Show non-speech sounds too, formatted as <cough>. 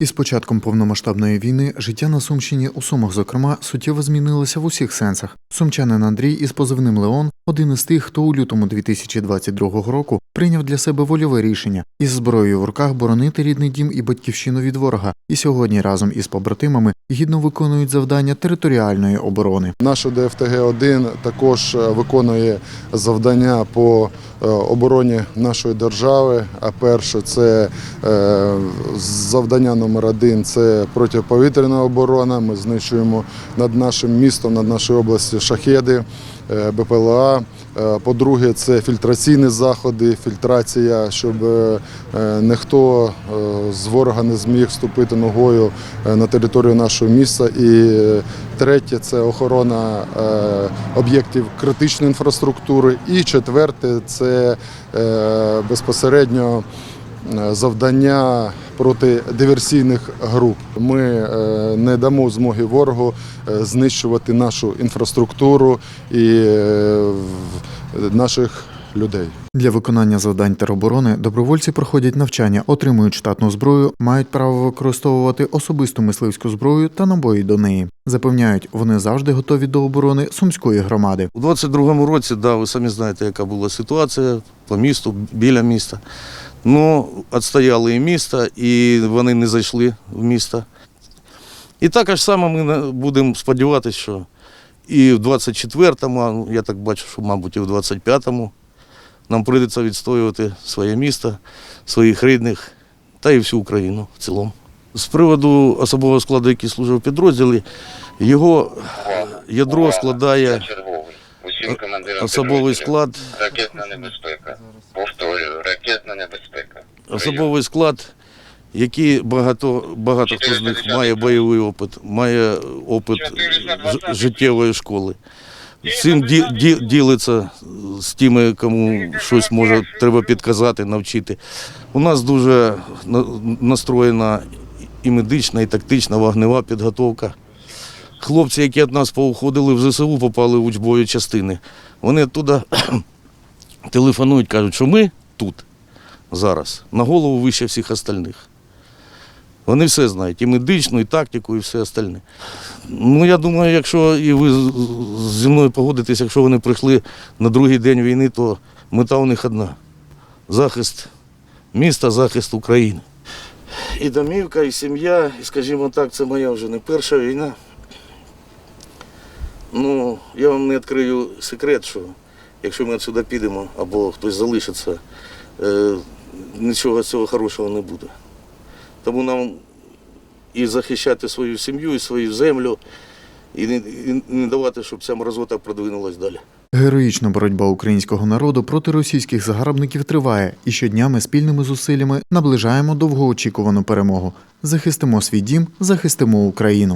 Із початком повномасштабної війни життя на Сумщині у Сумах, зокрема, суттєво змінилося в усіх сенсах. Сумчанин Андрій із позивним Леон один із тих, хто у лютому 2022 року прийняв для себе вольове рішення із зброєю в руках боронити рідний дім і батьківщину від ворога. І сьогодні разом із побратимами гідно виконують завдання територіальної оборони. Наша ДФТГ-1 також е, виконує завдання по е, обороні нашої держави. А перше, це е, завдання номер один це протиповітряна оборона. Ми знищуємо над нашим містом, над нашою областю шахеди, БПЛА. Е, По-друге, це фільтраційні заходи, фільтрація, щоб е, е, ніхто з ворога не зміг вступити ногою на територію нашого міста. І третє це охорона об'єктів критичної інфраструктури. І четверте це безпосередньо завдання проти диверсійних груп. Ми е, не дамо змоги ворогу е, знищувати нашу інфраструктуру і е, наших людей. Для виконання завдань тероборони добровольці проходять навчання, отримують штатну зброю, мають право використовувати особисту мисливську зброю та набої до неї. Запевняють, вони завжди готові до оборони сумської громади. У 22-му році, да, ви самі знаєте, яка була ситуація по місту, біля міста. Ну, відстояли і місто, і вони не зайшли в місто. І також само ми будемо сподіватися, що і в 24-му, ну, я так бачу, що, мабуть, і в 25-му нам прийдеться відстоювати своє місто, своїх рідних та і всю Україну в цілому. З приводу особового складу, який служив у підрозділі, його ядро складає особовий склад, Ракетна небезпека. Особовий склад, який багато, багато хто з них має бойовий опит, має опит життєвої школи. Цим ді, ді, ділиться з тими, кому щось може треба підказати, навчити. У нас дуже настроєна і медична, і тактична вогнева підготовка. Хлопці, які від нас поуходили в ЗСУ, попали в учбові частини. Вони туди <clears throat> телефонують, кажуть, що ми тут зараз на голову вище всіх остальних. Вони все знають, і медичну, і тактику, і все остальне. Ну, я думаю, якщо і ви зі мною погодитесь, якщо вони прийшли на другий день війни, то мета у них одна захист міста, захист України. І домівка, і сім'я, і, скажімо так, це моя вже не перша війна. Ну, я вам не відкрию секрет, що якщо ми відсюди підемо або хтось залишиться, е, нічого цього хорошого не буде. Тому нам і захищати свою сім'ю, і свою землю, і не, і не давати, щоб ця мразота продвинулась далі. Героїчна боротьба українського народу проти російських загарбників триває, і щодня ми спільними зусиллями наближаємо довгоочікувану перемогу. Захистимо свій дім, захистимо Україну.